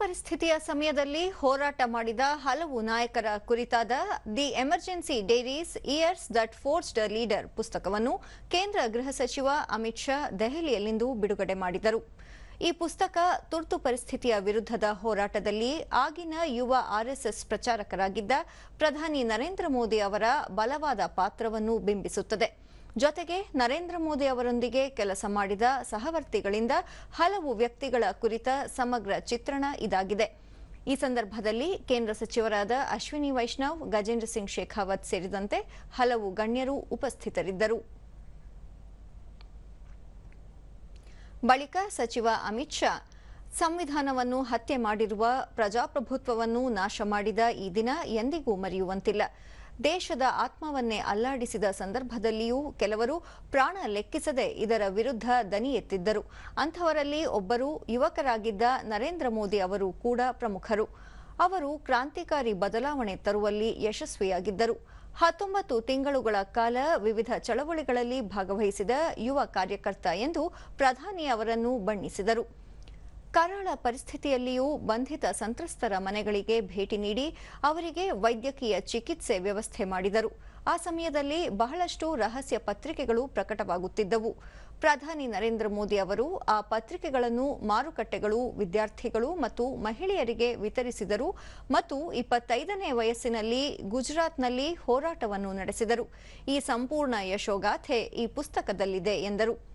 ಪರಿಸ್ಥಿತಿಯ ಸಮಯದಲ್ಲಿ ಹೋರಾಟ ಮಾಡಿದ ಹಲವು ನಾಯಕರ ಕುರಿತಾದ the emergency diaries years that forced leader ಪುಸ್ತಕವನ್ನು ಕೇಂದ್ರ ಗೃಹ ಸಚಿವ ಅಮಿತ್ ಶಾ ದೆಹಲಿಯಲ್ಲಿಂದು ಬಿಡುಗಡೆ ಮಾಡಿದರು. ಈ ಪುಸ್ತಕ ತುರ್ತು ಪರಿಸ್ಥಿತಿಯ ವಿರುದ್ಧದ ಹೋರಾಟದಲ್ಲಿ ಆಗಿನ ಯುವ ಆರ್ಎಸ್ಎಸ್ ಪ್ರಚಾರಕರಾಗಿದ್ದ ಪ್ರಧಾನಿ ನರೇಂದ್ರ ಮೋದಿ ಅವರ ಬಲವಾದ ಪಾತ್ರವನ್ನು ಬಿಂಬಿಸುತ್ತದೆ. ಜೊತೆಗೆ ನರೇಂದ್ರ ಮೋದಿ ಅವರೊಂದಿಗೆ ಕೆಲಸ ಮಾಡಿದ ಸಹವರ್ತಿಗಳಿಂದ ಹಲವು ವ್ಯಕ್ತಿಗಳ ಕುರಿತ ಸಮಗ್ರ ಚಿತ್ರಣ ಇದಾಗಿದೆ. ಈ ಸಂದರ್ಭದಲ್ಲಿ ಕೇಂದ್ರ ಸಚಿವರಾದ ಅಶ್ವಿನಿ ವೈಷ್ಣವ್, ಗಜೇಂದ್ರ ಸಿಂಗ್ ಶೇಖಾವತ್ ಸೇರಿದಂತೆ ಹಲವು ಗಣ್ಯರು ಉಪಸ್ಥಿತರಿದ್ದರು. ಬಳಿಕ ಸಚಿವ ಅಮಿತ್ ಶಾ ಸಂವಿಧಾನವನ್ನು ಹತ್ಯೆ ಮಾಡಿರುವ ಪ್ರಜಾಪ್ರಭುತ್ವವನ್ನು ನಾಶ ಮಾಡಿದ ಈ ದಿನ ಎಂದಿಗೂ ಮರೆಯುವಂತಿಲ್ಲ. ದೇಶದ ಆತ್ಮವನ್ನೇ ಅಲ್ಲಾಡಿಸಿದ ಸಂದರ್ಭದಲ್ಲಿಯೂ ಕೆಲವರು ಪ್ರಾಣ ಲೆಕ್ಕಿಸದೆ ಇದರ ವಿರುದ್ಧ ದನಿ ಎತ್ತಿದ್ದರು. ಅಂಥವರಲ್ಲಿ ಒಬ್ಬರು ಯುವಕರಾಗಿದ್ದ ನರೇಂದ್ರ ಮೋದಿ ಅವರು ಕೂಡ ಪ್ರಮುಖರು. ಅವರು ಕ್ರಾಂತಿಕಾರಿ ಬದಲಾವಣೆ ತರುವಲ್ಲಿ ಯಶಸ್ವಿಯಾಗಿದ್ದರು. ಹತ್ತೊಂಬತ್ತು ತಿಂಗಳುಗಳ ಕಾಲ ವಿವಿಧ ಚಳವಳಿಗಳಲ್ಲಿ ಭಾಗವಹಿಸಿದ ಯುವ ಕಾರ್ಯಕರ್ತ ಎಂದು ಪ್ರಧಾನಿ ಅವರನ್ನು ಬಣ್ಣಿಸಿದರು. ಕರಾಳ ಪರಿಸ್ಥಿತಿಯಲ್ಲಿಯೂ ಬಂಧಿತ ಸಂತ್ರಸ್ತರ ಮನೆಗಳಿಗೆ ಭೇಟಿ ನೀಡಿ ಅವರಿಗೆ ವೈದ್ಯಕೀಯ ಚಿಕಿತ್ಸೆ ವ್ಯವಸ್ಥೆ ಮಾಡಿದರು. ಆ ಸಮಯದಲ್ಲಿ ಬಹಳಷ್ಟು ರಹಸ್ಯ ಪತ್ರಿಕೆಗಳು ಪ್ರಕಟವಾಗುತ್ತಿದ್ದವು. ಪ್ರಧಾನಿ ನರೇಂದ್ರ ಮೋದಿ ಅವರು ಆ ಪತ್ರಿಕೆಗಳನ್ನು ಮಾರುಕಟ್ಟೆಗಳು, ವಿದ್ಯಾರ್ಥಿಗಳು ಮತ್ತು ಮಹಿಳೆಯರಿಗೆ ವಿತರಿಸಿದರು ಮತ್ತು ಇಪ್ಪತ್ತೈದನೇ ವಯಸ್ಸಿನಲ್ಲಿ ಗುಜರಾತ್ನಲ್ಲಿ ಹೋರಾಟವನ್ನು ನಡೆಸಿದರು. ಈ ಸಂಪೂರ್ಣ ಯಶೋಗಾಥೆ ಈ ಪುಸ್ತಕದಲ್ಲಿದೆ ಎಂದರು.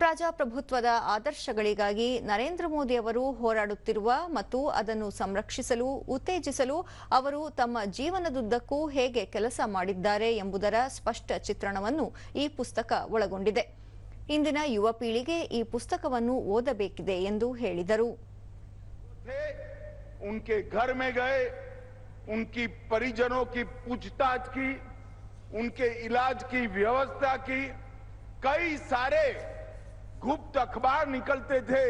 ಪ್ರಜಾಪ್ರಭುತ್ವದ ಆದರ್ಶಗಳಿಗಾಗಿ ನರೇಂದ್ರ ಮೋದಿ ಅವರು ಹೋರಾಡುತ್ತಿರುವ ಮತ್ತು ಅದನ್ನು ಸಂರಕ್ಷಿಸಲು ಉತ್ತೇಜಿಸಲು ಅವರು ತಮ್ಮ ಜೀವನದುದ್ದಕ್ಕೂ ಹೇಗೆ ಕೆಲಸ ಮಾಡಿದ್ದಾರೆ ಎಂಬುದರ ಸ್ಪಷ್ಟ ಚಿತ್ರಣವನ್ನು ಈ ಪುಸ್ತಕ ಒಳಗೊಂಡಿದೆ ಇಂದಿನ ಯುವ ಪೀಳಿಗೆ ಈ ಪುಸ್ತಕವನ್ನು ಓದಬೇಕಿದೆ ಎಂದು ಹೇಳಿದರು थे उनके घर में गए उनकी परिजनों की पूछताछ की उनके इलाज की व्यवस्था की कई सारे गुप्त अखबार निकलते थे।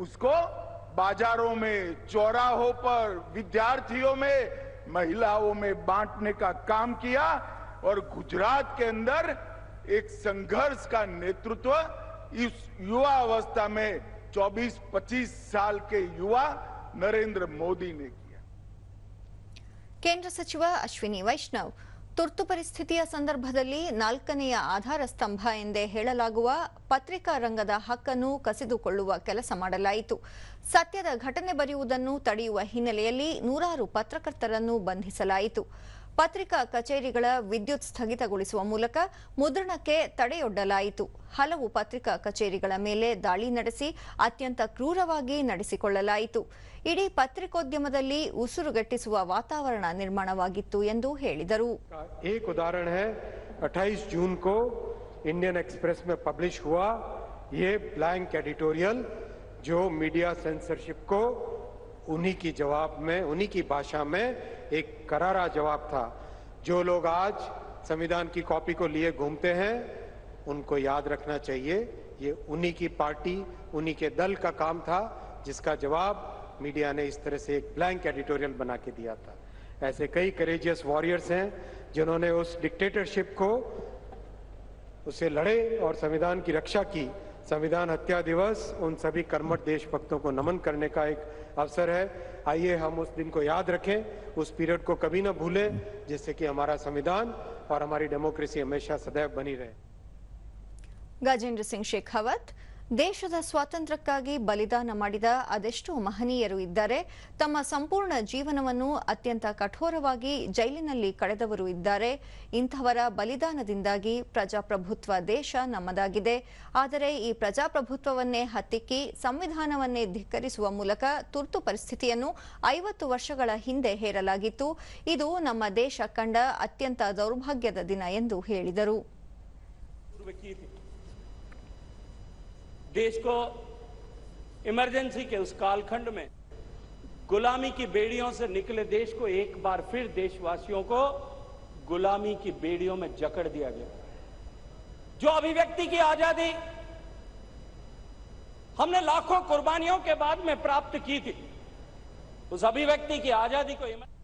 उसको बाजारों में, चौराहों पर, विद्यार्थियों में, महिलाओं में बांटने का काम किया और गुजरात के अंदर एक संघर्ष का नेतृत्व इस युवा अवस्था में 24-25 साल के युवा नरेंद्र मोदी ने किया। केंद्र सचिव अश्विनी वैष्णव ತುರ್ತು ಪರಿಸ್ಥಿತಿಯ ಸಂದರ್ಭದಲ್ಲಿ ನಾಲ್ಕನೆಯ ಆಧಾರ ಸ್ತಂಭ ಎಂದೇ ಹೇಳಲಾಗುವ ಪತ್ರಿಕಾ ರಂಗದ ಹಕ್ಕನ್ನು ಕಸಿದುಕೊಳ್ಳುವ ಕೆಲಸ ಮಾಡಲಾಯಿತು. ಸತ್ಯದ ಘಟನೆ ಬರೆಯುವುದನ್ನು ತಡೆಯುವ ಹಿನ್ನೆಲೆಯಲ್ಲಿ ನೂರಾರು ಪತ್ರಕರ್ತರನ್ನು ಬಂಧಿಸಲಾಯಿತು. ಪತ್ರಿಕಾ ಕಚೇರಿಗಳ ವಿದ್ಯುತ್ ಸ್ಥಗಿತಗೊಳಿಸುವ ಮೂಲಕ ಮುದ್ರಣಕ್ಕೆ ತಡೆಯೊಡ್ಡಲಾಯಿತು ಹಲವು ಪತ್ರಿಕಾ ಕಚೇರಿಗಳ ಮೇಲೆ ದಾಳಿ ನಡೆಸಿ ಅತ್ಯಂತ ಕ್ರೂರವಾಗಿ ನಡೆಸಿಕೊಳ್ಳಲಾಯಿತು ಇಡೀ ಪತ್ರಿಕೋದ್ಯಮದಲ್ಲಿ ಉಸಿರುಗಟ್ಟಿಸುವ ವಾತಾವರಣ ನಿರ್ಮಾಣವಾಗಿತ್ತು ಎಂದು ಹೇಳಿದರು का एक उदाहरण है 28 जून को इंडियन एक्सप्रेस में पब्लिश हुआ ये ब्लैंक एडिटोरियल जो मीडिया सेंसरशिप को उन्हीं की जवाब में उन्हीं की भाषा में एक करारा जवाब था। जो लोग आज संविधान की कॉपी को लिए घूमते हैं, उनको याद रखना चाहिए। ये उन्हीं की पार्टी, उन्हीं के दल का काम था, जिसका जवाब मीडिया ने इस तरह से एक ब्लैंक एडिटोरियल बना के दिया था। ऐसे कई करेजियस वॉरियर्स हैं, जिन्होंने उस डिक्टेटरशिप को, उसे लड़े और संविधान की रक्षा की। संविधान हत्या दिवस उन सभी कर्मठ देशभक्तों को नमन करने का एक अवसर है। आइए हम उस दिन को याद रखें, उस पीरियड को कभी ना भूलें, जिससे कि हमारा संविधान और हमारी डेमोक्रेसी हमेशा सदैव बनी रहे। गजेंद्र सिंह शेखावत ದೇಶದ ಸ್ವಾತಂತ್ರ್ಯಕ್ಕಾಗಿ ಬಲಿದಾನ ಮಾಡಿದ ಅದೆಷ್ಟೋ ಮಹನೀಯರು ಇದ್ದಾರೆ. ತಮ್ಮ ಸಂಪೂರ್ಣ ಜೀವನವನ್ನು ಅತ್ಯಂತ ಕಠೋರವಾಗಿ ಜೈಲಿನಲ್ಲಿ ಕಳೆದವರು ಇದ್ದಾರೆ. ಇಂಥವರ ಬಲಿದಾನದಿಂದಾಗಿ ಪ್ರಜಾಪ್ರಭುತ್ವ ದೇಶ ನಮ್ಮದಾಗಿದೆ. ಆದರೆ ಈ ಪ್ರಜಾಪ್ರಭುತ್ವವನ್ನೇ ಹತ್ತಿಕ್ಕಿ ಸಂವಿಧಾನವನ್ನೇ ಧಿಕ್ಕರಿಸುವ ಮೂಲಕ ತುರ್ತು ಪರಿಸ್ಥಿತಿಯನ್ನು ಐವತ್ತು ವರ್ಷಗಳ ಹಿಂದೆ ಹೇರಲಾಗಿತ್ತು. ಇದು ನಮ್ಮ ದೇಶ ಕಂಡ ಅತ್ಯಂತ ದೌರ್ಭಾಗ್ಯದ ದಿನ ಎಂದು ಹೇಳಿದರು. देश को इमरजेंसी के उस कालखंड में गुलामी की बेड़ियों से निकले देश को एक बार फिर देशवासियों को गुलामी की बेड़ियों में जकड़ दिया गया। जो अभिव्यक्ति की आज़ादी हमने लाखों कुर्बानियों के बाद में प्राप्त की थी, उस अभिव्यक्ति की आज़ादी को इमर-